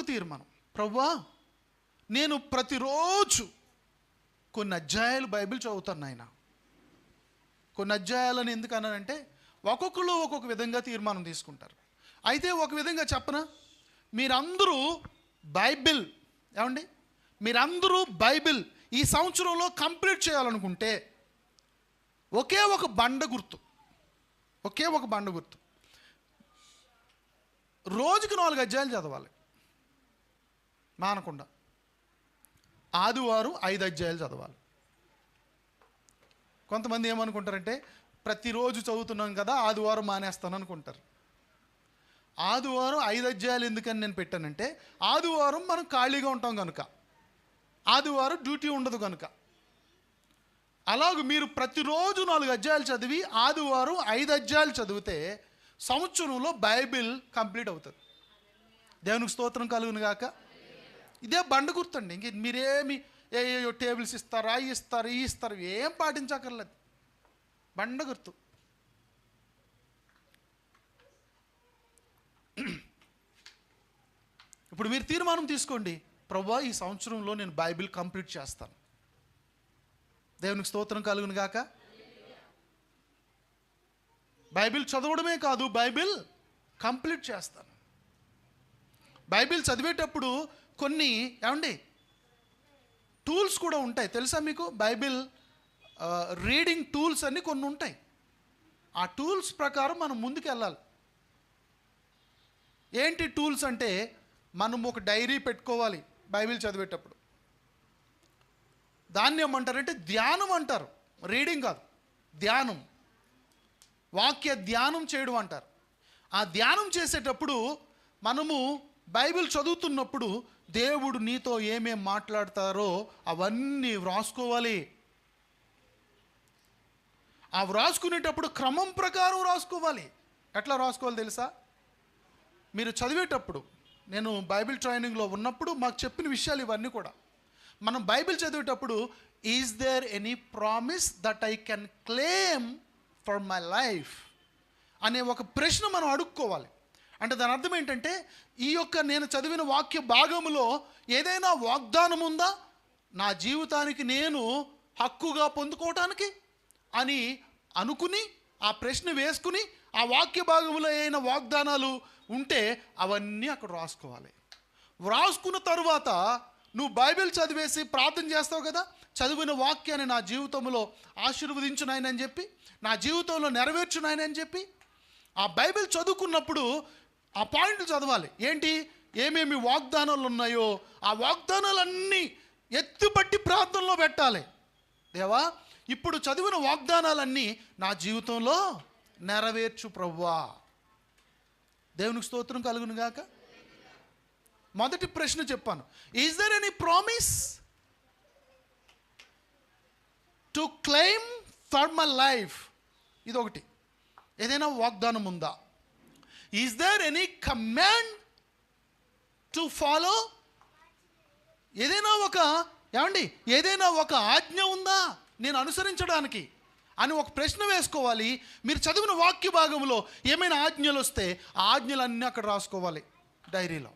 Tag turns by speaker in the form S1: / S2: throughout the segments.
S1: మరొక తీర్మానం. ప్రవ్వా నేను ప్రతిరోజు కొన్ని అధ్యాయాలు బైబిల్ చదువుతాను నాయన. కొన్ని అధ్యాయాలను ఎందుకు అన్నానంటే ఒక్కొక్కరు ఒక్కొక్క విధంగా తీర్మానం తీసుకుంటారు. అయితే ఒక విధంగా చెప్పనా? మీరందరూ బైబిల్ ఏమండి? మీరందరూ బైబిల్ ఈ సంవత్సరంలో కంప్లీట్ చేయాలనుకుంటే ఒకే ఒక బండ గుర్తు ఒకే ఒక బండ గుర్తు. రోజుకి నాలుగు అధ్యాయాలు చదవాలి. మానకుండా ఆదివారం ఐదు అధ్యాయాలు చదవాలి. కొంతమంది ఏమనుకుంటారంటే ప్రతిరోజు చదువుతున్నాం కదా ఆదివారం మానేస్తాను అనుకుంటారు ఆదివారం ఐదు అధ్యాయాలు ఎందుకని నేను పెట్టానంటే ఆదివారం మనం ఖాళీగా ఉంటాం కనుక ఆదివారం డ్యూటీ ఉండదు కనుక అలాగే మీరు ప్రతిరోజు నాలుగు అధ్యాయాలు చదివి ఆదివారం ఐదు అధ్యాయాలు చదివితే సంవత్సరంలో బైబిల్ కంప్లీట్ అవుతుంది. దేవునికి స్తోత్రం కలుగును గాక ఇదే బండ గుర్తండి. ఇంక మీరేమి ఏ టేబుల్స్ ఇస్తారా అవి ఇస్తారు ఈ ఇస్తారు ఏం పాటించక్కర్లేదు. బండ గుర్తు. ఇప్పుడు మీరు తీర్మానం తీసుకోండి. ప్రభా ఈ సంవత్సరంలో నేను బైబిల్ కంప్లీట్ చేస్తాను. దేవునికి స్తోత్రం కలుగును గాక. బైబిల్ చదవడమే కాదు బైబిల్ కంప్లీట్ చేస్తాను. బైబిల్ చదివేటప్పుడు కొన్ని ఏమండి? టూల్స్ కూడా ఉంటాయి. తెలుసా మీకు? బైబిల్ రీడింగ్ టూల్స్ అన్నీ కొన్ని ఉంటాయి. ఆ టూల్స్ ప్రకారం మనం ముందుకు వెళ్ళాలి ఏంటి టూల్స్ అంటే మనం ఒక డైరీ పెట్టుకోవాలి బైబిల్ చదివేటప్పుడు. దాన్ని ఏమంటారంటే ధ్యానం అంటారు. రీడింగ్ కాదు. ధ్యానం. వాక్య ధ్యానం చేయడం అంటారు. ఆ ధ్యానం చేసేటప్పుడు మనము బైబిల్ చదువుతున్నప్పుడు దేవుడు నీతో ఏమేం మాట్లాడతారో అవన్నీ వ్రాసుకోవాలి. ఆ వ్రాసుకునేటప్పుడు క్రమం ప్రకారం రాసుకోవాలి ఎట్లా రాసుకోవాలి తెలుసా? మీరు చదివేటప్పుడు నేను బైబిల్ ట్రైనింగ్లో ఉన్నప్పుడు మాకు చెప్పిన విషయాలు ఇవన్నీ కూడా. మనం బైబిల్ చదివేటప్పుడు is there any promise that I can claim for my life అనే ఒక ప్రశ్న మనం అడుక్కోవాలి. అంటే దాని అర్థం ఏంటంటే ఈ యొక్క నేను చదివిన వాక్య భాగములో ఏదైనా వాగ్దానం ఉందా? నా జీవితానికి నేను హక్కుగా పొందుకోవటానికి? అని అనుకుని ఆ ప్రశ్న వేసుకుని ఆ వాక్య భాగంలో అయిన వాగ్దానాలు ఉంటే అవన్నీ అక్కడ రాసుకోవాలి. వ్రాసుకున్న తరువాత నువ్వు బైబిల్ చదివేసి ప్రార్థన చేస్తావు కదా? చదివిన వాక్యాన్ని నా జీవితంలో ఆశీర్వదించునాయనని చెప్పి నా జీవితంలో నెరవేర్చునాయనని చెప్పి ఆ బైబిల్ చదువుకున్నప్పుడు ఆ పాయింట్లు చదవాలి. ఏంటి? ఏమేమి వాగ్దానాలు ఉన్నాయో ఆ వాగ్దానాలన్నీ ఎత్తుపట్టి ప్రార్థనలో పెట్టాలి. దేవా ఇప్పుడు చదివిన వాగ్దానాలన్నీ నా జీవితంలో నెరవేర్చు ప్రవ్వా. దేవునికి స్తోత్రం కలుగును గాక. మొదటి ప్రశ్న చెప్పాను. Is there any promise to claim for my life ఇది ఒకటి ఏదైనా వాగ్దానం ఉందా? Is there any command to follow ఏదైనా ఒక ఏమండి? ఏదైనా ఒక ఆజ్ఞ ఉందా? నేను అనుసరించడానికి అని ఒక ప్రశ్న వేసుకోవాలి. మీరు చదివిన వాక్య భాగంలో ఏమైనా ఆజ్ఞలు వస్తే ఆ ఆజ్ఞలన్నీ అక్కడ రాసుకోవాలి డైరీలో.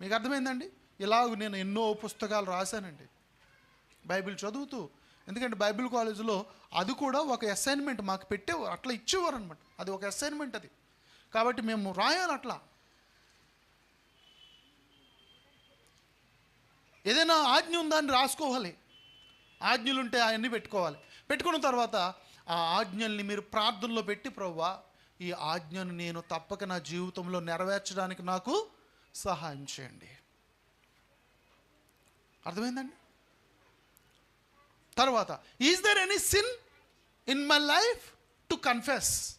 S1: మీకు అర్థమైందండి? ఇలాగ నేను ఎన్నో పుస్తకాలు రాశానండి. బైబిల్ చదువుతూ ఎందుకంటే బైబిల్ కాలేజీలో అది కూడా ఒక అసైన్మెంట్ మాకు పెట్టేవారు అట్లా ఇచ్చేవారు అనమాట అది ఒక అసైన్మెంట్ అది. కాబట్టి మేము రాయాలి అట్లా. ఏదైనా ఆజ్ఞ ఉందా అని రాసుకోవాలి. ఆజ్ఞలు ఉంటే అవన్నీ పెట్టుకోవాలి. పెట్టుకున్న తర్వాత ఆ ఆజ్ఞల్ని మీరు ప్రార్థనలో పెట్టి ప్రవ్వా ఈ ఆజ్ఞను నేను తప్పక నా జీవితంలో నెరవేర్చడానికి నాకు సహాయం చేయండి. అర్థమైందండి? తర్వాత is there any sin in my life to confess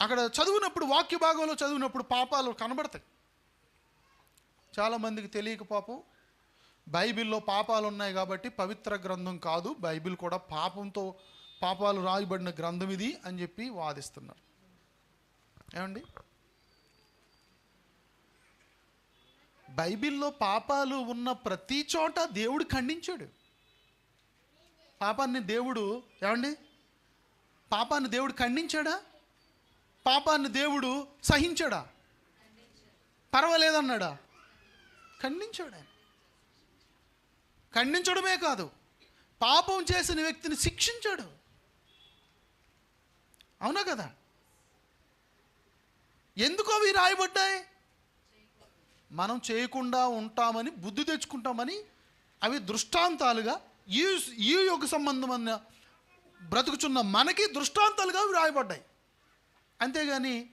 S1: అక్కడ చదివినప్పుడు వాక్య భాగంలో చదివినప్పుడు పాపాలు కనబడతాయి. చాలామందికి తెలియక పాపం. బైబిల్లో పాపాలు ఉన్నాయి కాబట్టి పవిత్ర గ్రంథం కాదు. బైబిల్ కూడా పాపంతో పాపాలు రాయబడిన గ్రంథం ఇది అని చెప్పి వాదిస్తున్నారు. ఏమండి? బైబిల్లో పాపాలు ఉన్న ప్రతి చోట దేవుడు ఖండించాడు. పాపాన్ని దేవుడు ఏమండి? పాపాన్ని దేవుడు ఖండించాడా? పాపాన్ని దేవుడు సహించాడా? పర్వాలేదన్నాడా? ఖండించాడు? ఆయన ఖండించడమే కాదు పాపం చేసిన వ్యక్తిని శిక్షించాడు. అవునా కదా? ఎందుకు అవి రాయబడ్డాయి? మనం చేయకుండా ఉంటామని బుద్ధి తెచ్చుకుంటామని అవి దృష్టాంతాలుగా ఈ ఈ యొక్క సంబంధమైన బ్రతుకుచున్న మనకి దృష్టాంతాలుగా వ్రాయబడ్డాయి అంతేగాని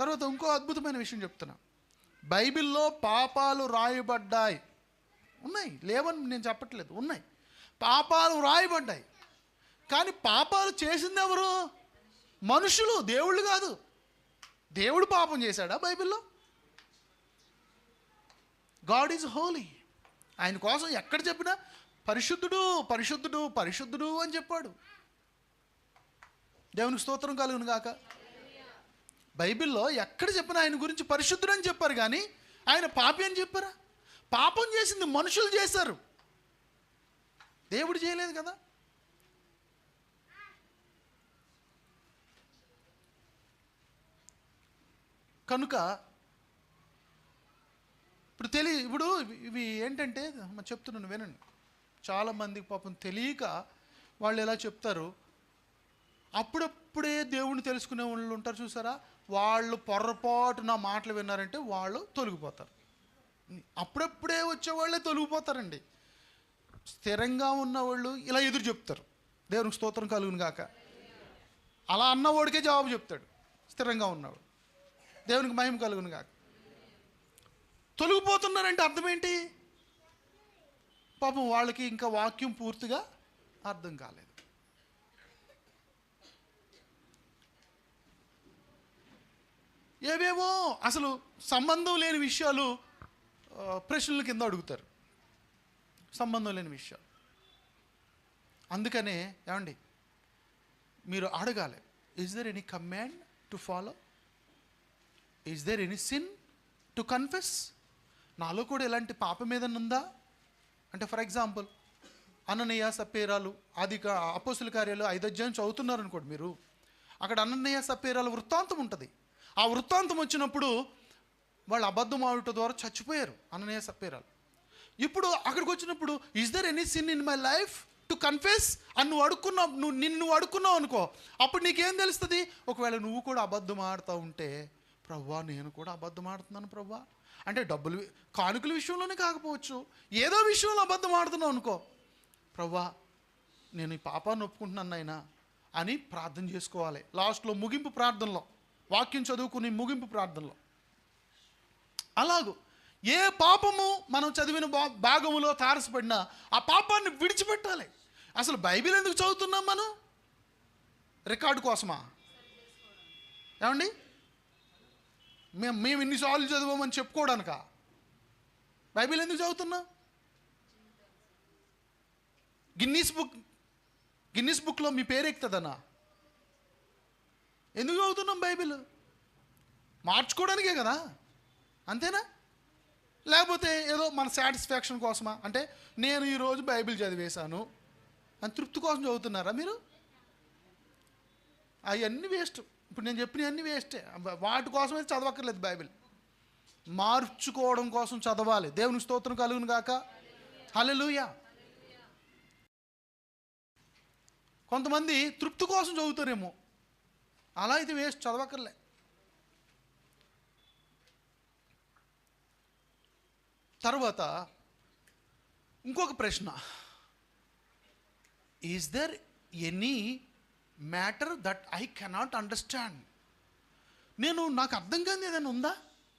S1: తర్వాత ఇంకో అద్భుతమైన విషయం చెప్తున్నా. బైబిల్లో పాపాలు రాయబడ్డాయి. ఉన్నాయి. లేవని నేను చెప్పట్లేదు. ఉన్నాయి. పాపాలు రాయబడ్డాయి. కానీ పాపాలు చేసింది ఎవరు? మనుషులు. దేవుళ్ళు కాదు. దేవుడు పాపం చేశాడా బైబిల్లో? God is holy. ఆయన కోసం ఎక్కడ చెప్పినా పరిశుద్ధుడు పరిశుద్ధుడు పరిశుద్ధుడు అని చెప్పాడు. దేవునికి స్తోత్రం కలుగును గాక. బైబిల్లో ఎక్కడ చెప్పినా ఆయన గురించి పరిశుద్ధుడు అని చెప్పారు కానీ ఆయన పాపి అని చెప్పారా? పాపం చేసింది మనుషులు చేశారు. దేవుడు చేయలేదు కదా? కనుక ఇప్పుడు తెలియ ఇప్పుడు ఇవి- ఏంటంటే చెప్తున్నాను వినండి. చాలామందికి పాపం తెలియక వాళ్ళు ఎలా చెప్తారు? అప్పుడప్పుడే దేవుణ్ణి తెలుసుకునే వాళ్ళు ఉంటారు చూసారా? వాళ్ళు పొరపాటు నా మాటలు విన్నారంటే వాళ్ళు తొలగిపోతారు. అప్పుడప్పుడే వచ్చేవాళ్ళే తొలగిపోతారండి. స్థిరంగా ఉన్నవాళ్ళు ఇలా ఎదురు చెప్తారు. దేవునికి స్తోత్రం కలుగును గాక. అలా అన్నవాడికే జవాబు చెప్తాడు. స్థిరంగా ఉన్నవాడు. దేవునికి మహిమ కలుగును గాక. తొలగిపోతున్నారంటే అర్థం ఏంటి పాపం వాళ్ళకి ఇంకా వాక్యం పూర్తిగా అర్థం కాలేదు. ఏవేవో అసలు సంబంధం లేని విషయాలు ప్రశ్నల కింద అడుగుతారు. సంబంధం లేని విషయాలు. అందుకనే ఏమండి? మీరు అడగాలి. Is there any command to follow is there any sin to confess నాలో కూడా ఎలాంటి పాపం ఏదైనా ఉందా? అంటే ఫర్ ఎగ్జాంపుల్ అననయ్య సప్పేరాలు ఆది కా- కార్యాలు ఐదు అధ్యాయం చదువుతున్నారు అనుకోండి మీరు. అక్కడ అనన్నయ్య సప్పేరాల వృత్తాంతం ఉంటుంది. ఆ వృత్తాంతం వచ్చినప్పుడు వాళ్ళు అబద్ధం ఆడుట ద్వారా చచ్చిపోయారు అననయ్య సప్పేరాలు. ఇప్పుడు అక్కడికి వచ్చినప్పుడు is there any sin in my life to confess అని నువ్వు అడుక్కున్నావు నువ్వు నిన్ను నువ్వు అడుక్కున్నావు అనుకో అప్పుడు నీకేం తెలుస్తుంది? ఒకవేళ నువ్వు కూడా అబద్ధం ఆడుతూ ఉంటే ప్రవ్వా నేను కూడా అబద్ధం ఆడుతున్నాను ప్రవ్వా. అంటే డబ్బులు కానుకల విషయంలోనే కాకపోవచ్చు. ఏదో విషయంలో అబద్ధం ఆడుతున్నావు అనుకో. ప్రవ్వా నేను ఈ పాపాన్ని ఒప్పుకుంటున్నాను నాయనా అని ప్రార్థన చేసుకోవాలి. లాస్ట్లో ముగింపు ప్రార్థనలో వాక్యం చదువుకుని ముగింపు ప్రార్థనలో. అలాగూ ఏ పాపము మనం చదివిన భా- భాగములో తారసపడినా ఆ పాపాన్ని విడిచిపెట్టాలి. అసలు బైబిల్ ఎందుకు చదువుతున్నాం మనం? రికార్డు కోసమా? ఏమండి? మేము మేము ఇన్నిసార్లు చదివామని చెప్పుకోవడానిక? బైబిల్ ఎందుకు చదువుతున్నాం? గిన్నీస్ బుక్ గిన్నీస్ బుక్లో మీ పేరు ఎక్కుతుందన్నా? ఎందుకు చదువుతున్నాం బైబిల్? మార్చుకోవడానికే కదా? అంతేనా? లేకపోతే ఏదో మన సాటిస్ఫాక్షన్ కోసమా? అంటే నేను ఈరోజు బైబిల్ చదివేశాను. అని తృప్తి కోసం చదువుతున్నారా మీరు? అవన్నీ వేస్ట్. ఇప్పుడు నేను చెప్పినవన్నీ వేస్టే. వాటి కోసం అయితే చదవక్కర్లేదు బైబిల్. మార్చుకోవడం కోసం చదవాలి. దేవుని స్తోత్రం కలుగును గాక. హలలుయా కొంతమంది తృప్తి కోసం చదువుతారేమో. అలా అయితే వేస్ట్ చదవక్కర్లే. తర్వాత ఇంకొక ప్రశ్న. Is there any matter that I cannot understand నేను నాకు అర్థం కాని ఏదైనా ఉందా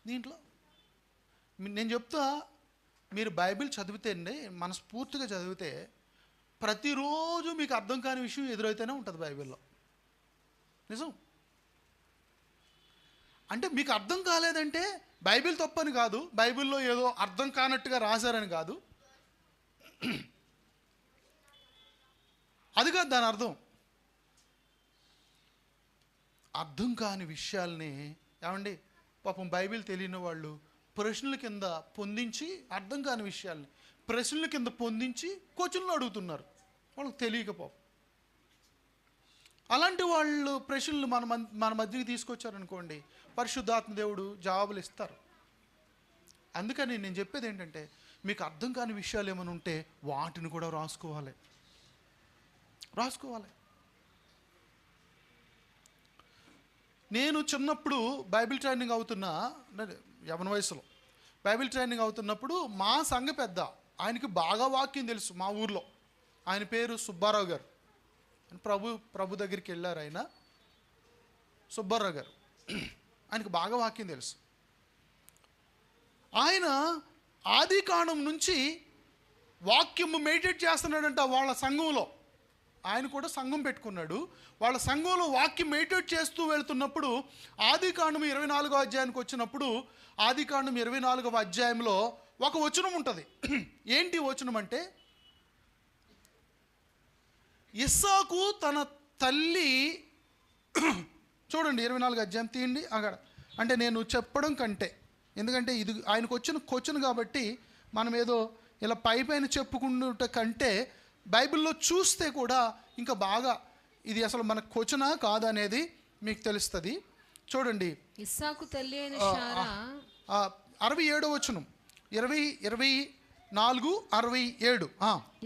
S1: దీంట్లో? నేను చెప్తా మీరు బైబిల్ చదివితే అండి మనస్ఫూర్తిగా చదివితే ప్రతిరోజు మీకు అర్థం కాని విషయం ఎదురైతేనే ఉంటుంది బైబిల్లో. నిజం? అంటే మీకు అర్థం కాలేదంటే బైబిల్ తప్పని కాదు బైబిల్లో ఏదో అర్థం కానట్టుగా రాశారని కాదు. అది కాదు దాని అర్థం. అర్థం కాని విషయాల్ని ఏమండి? పాపం బైబిల్ తెలియని వాళ్ళు ప్రశ్నల కింద పొందించి అర్థం కాని విషయాల్ని ప్రశ్నల కింద పొందించి క్వశ్చన్లు అడుగుతున్నారు. వాళ్ళకి తెలియక పాపం. అలాంటి వాళ్ళు ప్రశ్నలు మన మన మధ్యకి తీసుకొచ్చారనుకోండి పరిశుద్ధాత్మ దేవుడు జవాబులు ఇస్తారు. అందుకని నేను చెప్పేది ఏంటంటే మీకు అర్థం కాని విషయాలు ఏమైనా ఉంటే వాటిని కూడా రాసుకోవాలి. రాసుకోవాలి. నేను చిన్నప్పుడు బైబిల్ ట్రైనింగ్ అవుతున్నా యవన వయసులో బైబిల్ ట్రైనింగ్ అవుతున్నప్పుడు మా సంఘ పెద్ద ఆయనకి బాగా వాక్యం తెలుసు మా ఊర్లో. ఆయన పేరు సుబ్బారావు గారు. ప్రభు ప్రభు దగ్గరికి వెళ్ళారు ఆయన. సుబ్బారావు గారు. ఆయనకు బాగా వాక్యం తెలుసు. ఆయన ఆది కాండం నుంచి వాక్యము మెడిటేట్ చేస్తున్నాడంట వాళ్ళ సంఘంలో. ఆయన కూడా సంఘం పెట్టుకున్నాడు. వాళ్ళ సంఘంలో వాక్యం మెడిటేట్ చేస్తూ వెళ్తున్నప్పుడు ఆది కాండం ఇరవై నాలుగో అధ్యాయానికి వచ్చినప్పుడు ఆది కాండం ఇరవై నాలుగవ అధ్యాయంలో ఒక వచనం ఉంటుంది. ఏంటి వచనం అంటే? ఇస్సాకు తన తల్లి చూడండి ఇరవై నాలుగు అధ్యాయం తీయండి. అక్కడ అంటే నేను చెప్పడం కంటే. ఎందుకంటే ఇది ఆయనకు వచ్చిన క్వశ్చన్ కాబట్టి మనం ఏదో ఇలా పై పైన చెప్పుకుంటే కంటే బైబిల్లో చూస్తే కూడా ఇంకా బాగా ఇది అసలు మన క్వశ్చనా కాదనేది మీకు తెలుస్తుంది. చూడండి.
S2: ఇస్సాకు తల్లి అయిన
S1: అరవై ఏడో వచనం. ఇరవై ఇరవై నాలుగు అరవై ఏడు.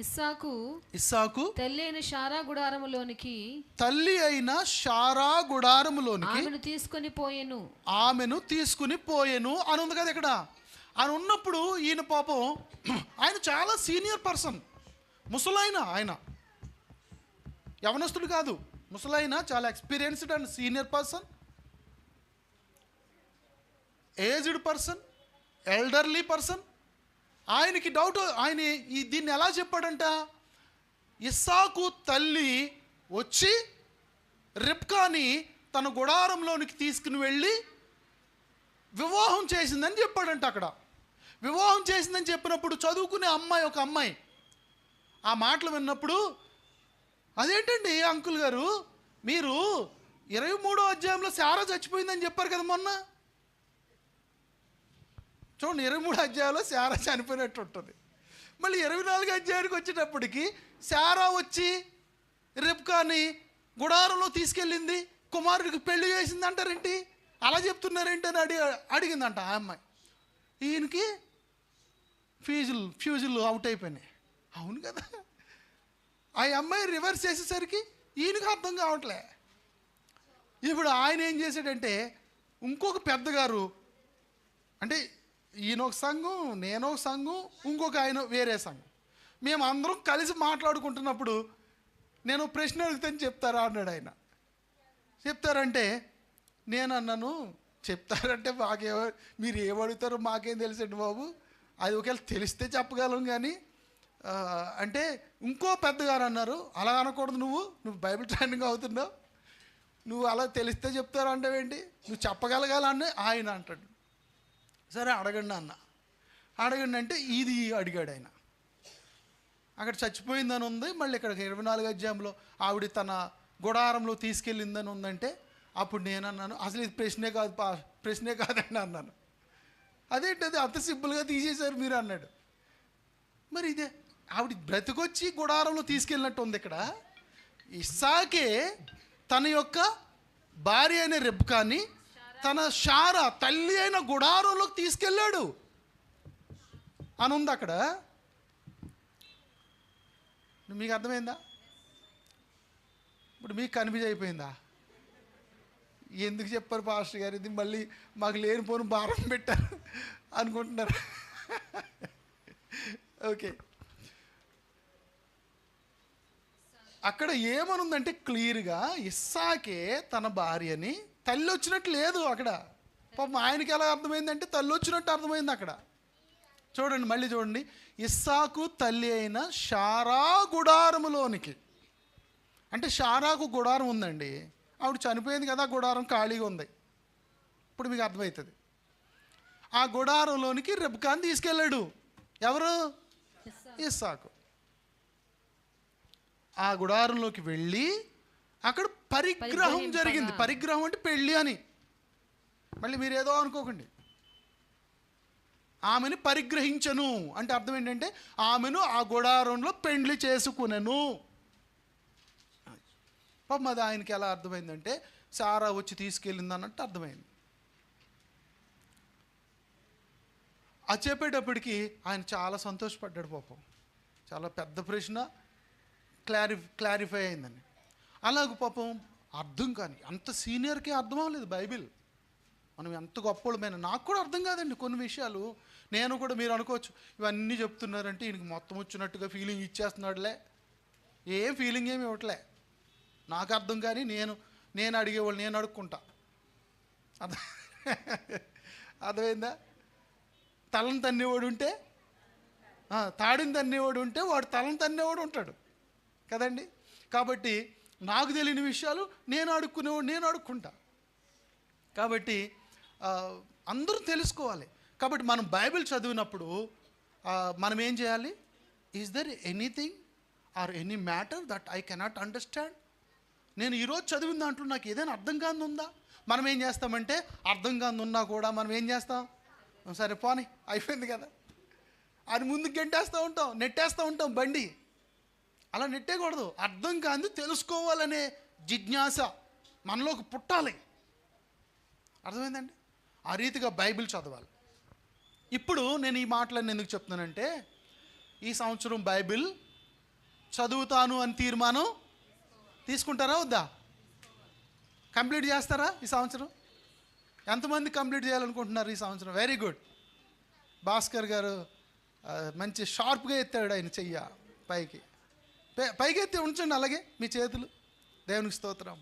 S2: ఇస్సాకు
S1: ఇస్సాకు
S2: తల్లి అయిన శారా గుడారములోనికి
S1: తల్లి అయిన షారా గుడారములోనికి
S2: ఆమెను తీసుకొని పోయెను.
S1: ఆమెను తీసుకుని పోయెను అని ఉంది కదా ఇక్కడ. ఆయన ఉన్నప్పుడు ఈయన పాపం ఆయన చాలా సీనియర్ పర్సన్. ముసలాయన ఆయన. యవనస్తుడు కాదు ముసలాయన చాలా experienced and senior person aged person elderly person ఆయనకి డౌట్ ఆయన ఈ దీన్ని ఎలా చెప్పాడంట? ఇస్సాకు తల్లి వచ్చి రిప్కాని తన గుడారంలోనికి తీసుకుని వెళ్ళి వివాహం చేసిందని చెప్పాడంట అక్కడ. వివాహం చేసిందని చెప్పినప్పుడు చదువుకునే అమ్మాయి ఒక అమ్మాయి. ఆ మాటలు విన్నప్పుడు అదేంటండి అంకుల్ గారు? మీరు ఇరవై మూడో అధ్యాయంలో శారా చచ్చిపోయిందని చెప్పారు కదా మొన్న? చూడండి ఇరవై మూడు అధ్యాయంలో శారా చనిపోయినట్టు ఉంటుంది. మళ్ళీ ఇరవై నాలుగు అధ్యాయానికి వచ్చేటప్పటికి శారా వచ్చి రిప్కాని గుడారంలో తీసుకెళ్ళింది. కుమారుడికి పెళ్ళి చేసింది అంటారేంటి అలా చెప్తున్నారేంటి అని అడిగి అడిగిందంట ఆ అమ్మాయి. ఈయనకి ఫీజులు ఫ్యూజులు అవుట్ అయిపోయినాయి. అవును కదా. ఆ అమ్మాయి రివర్స్ చేసేసరికి ఈయనకి అర్థం కావట్లే. ఇప్పుడు ఆయన ఏం చేశాడంటే ఇంకొక పెద్దగారు అంటే ఈయన ఒక సంఘం నేను ఒక సంఘం ఇంకొక ఆయన వేరే సంఘం. మేము అందరం కలిసి మాట్లాడుకుంటున్నప్పుడు నేను ప్రశ్న అడుగుతాను చెప్తారా అన్నాడు ఆయన. చెప్తారంటే నేను అన్నాను చెప్తారంటే మాకే మీరు ఏం అడుగుతారో మాకేం తెలుసండి బాబు. అది ఒకవేళ తెలిస్తే చెప్పగలం కానీ అంటే ఇంకో పెద్దగారు అన్నారు అలా అనకూడదు నువ్వు నువ్వు బైబిల్ ట్రైనింగ్ అవుతున్నావు నువ్వు అలా తెలిస్తే చెప్తారా అంటావేంటి నువ్వు చెప్పగలగాలని ఆయన అంటాడు. సరే అడగండి అన్న. అడగండి అంటే ఇది అడిగాడు ఆయన. అక్కడ చచ్చిపోయిందని ఉంది మళ్ళీ ఇక్కడ ఇరవై నాలుగు అధ్యాయంలో ఆవిడ తన గుడారంలో తీసుకెళ్ళిందని ఉందంటే అప్పుడు నేను అన్నాను అసలు ఇది ప్రశ్నే కాదు పా ప్రశ్నే కాదండి అన్నాను. అదేంటి అది? అంత సింపుల్గా తీసేశారు మీరు అన్నాడు. మరి ఇదే ఆవిడ బ్రతికొచ్చి గుడారంలో తీసుకెళ్ళినట్టు ఉంది ఇక్కడ. ఇస్సాకే తన యొక్క భార్య అయిన రెబ్కాని తన షార తల్లి అయిన గుడారంలోకి తీసుకెళ్ళాడు. అని ఉంది అక్కడ మీకు అర్థమైందా? ఇప్పుడు మీకు కన్ఫ్యూజ్ అయిపోయిందా? ఎందుకు చెప్పారు పాస్టర్ గారు? ఇది మళ్ళీ మాకు లేనిపోని భారం పెట్టారు అనుకుంటున్నారు? ఓకే. అక్కడ ఏమనుందంటే క్లియర్గా ఇస్సాకే తన భార్యని తల్లి వచ్చినట్టు లేదు అక్కడ. పాపం ఆయనకి ఎలా అర్థమైందంటే తల్లి వచ్చినట్టు అర్థమైంది అక్కడ. చూడండి మళ్ళీ చూడండి. ఇస్సాకు తల్లి అయిన షారా గుడారములోనికి. అంటే షారాకు గుడారం ఉందండి. ఆవిడ చనిపోయింది కదా గుడారం ఖాళీగా ఉంది. ఇప్పుడు మీకు అర్థమవుతుంది ఆ గుడారంలోనికి రెబ్కాన్ తీసుకెళ్ళాడు. ఎవరు? ఇస్సాకు. ఆ గుడారంలోకి వెళ్ళి అక్కడ పరిగ్రహం జరిగింది. పరిగ్రహం అంటే పెళ్ళి అని. మళ్ళీ మీరు ఏదో అనుకోకండి. ఆమెను పరిగ్రహించను. అంటే అర్థం ఏంటంటే ఆమెను ఆ గుడారంలో పెండ్లి చేసుకునెను. పాపం అది ఆయనకి ఎలా అర్థమైందంటే సారా వచ్చి తీసుకెళ్ళింది అన్నట్టు అర్థమైంది. అది చెప్పేటప్పటికి ఆయన చాలా సంతోషపడ్డాడు పాపం. చాలా పెద్ద ప్రశ్న. క్లారి క్లారిఫై అయిందని. అలాగ పాపం అర్థం కానీ అంత సీనియర్కి అర్థం అవ్వలేదు బైబిల్. మనం ఎంత గొప్పోళ్ళమైన నాకు కూడా అర్థం కాదండి కొన్ని విషయాలు. నేను కూడా మీరు అనుకోవచ్చు ఇవన్నీ చెప్తున్నారంటే ఈయనకి మొత్తం వచ్చినట్టుగా ఫీలింగ్ ఇచ్చేస్తున్నాడులే. ఏం ఫీలింగ్ ఏమి ఇవ్వట్లే. నాకు అర్థం కానీ నేను నేను అడిగేవాళ్ళు నేను అడుక్కుంటా. అర్థం అర్థమైందా? తలను తన్నేవాడు ఉంటే తాడిని తన్నేవాడు ఉంటే వాడు తలను తన్నేవాడు ఉంటాడు. కదండి? కాబట్టి నాకు తెలియని విషయాలు నేను అడుక్కునేవాడు నేను అడుక్కుంటా కాబట్టి అందరూ తెలుసుకోవాలి. కాబట్టి మనం బైబిల్ చదివినప్పుడు మనం ఏం చేయాలి? Is there anything or any matter that I cannot understand నేను ఈరోజు చదివిన దాంట్లో నాకు ఏదైనా అర్థం కాని ఉందా? మనం ఏం చేస్తామంటే అర్థం కాని ఉన్నా కూడా మనం ఏం చేస్తాం? సరే పోనీ అయిపోయింది కదా. అది ముందుకు గెంటేస్తూ ఉంటాం నెట్టేస్తూ ఉంటాం బండి. అలా నెట్టేయకూడదు. అర్థం కాదు తెలుసుకోవాలనే జిజ్ఞాస మనలోకి పుట్టాలి. అర్థమైందండి? ఆ రీతిగా బైబిల్ చదవాలి. ఇప్పుడు నేను ఈ మాటలన్నీ ఎందుకు చెప్తున్నానంటే ఈ సంవత్సరం బైబిల్ చదువుతాను అని తీర్మానం తీసుకుంటారా వద్దా? కంప్లీట్ చేస్తారా ఈ సంవత్సరం? ఎంతమంది కంప్లీట్ చేయాలనుకుంటున్నారు ఈ సంవత్సరం? వెరీ గుడ్ భాస్కర్ గారు మంచి షార్ప్గా ఎత్తాడు ఆయన చెయ్య పైకి. పైకెత్తి ఉంచండి అలాగే మీ చేతులు. దేవునికి స్తోత్రం.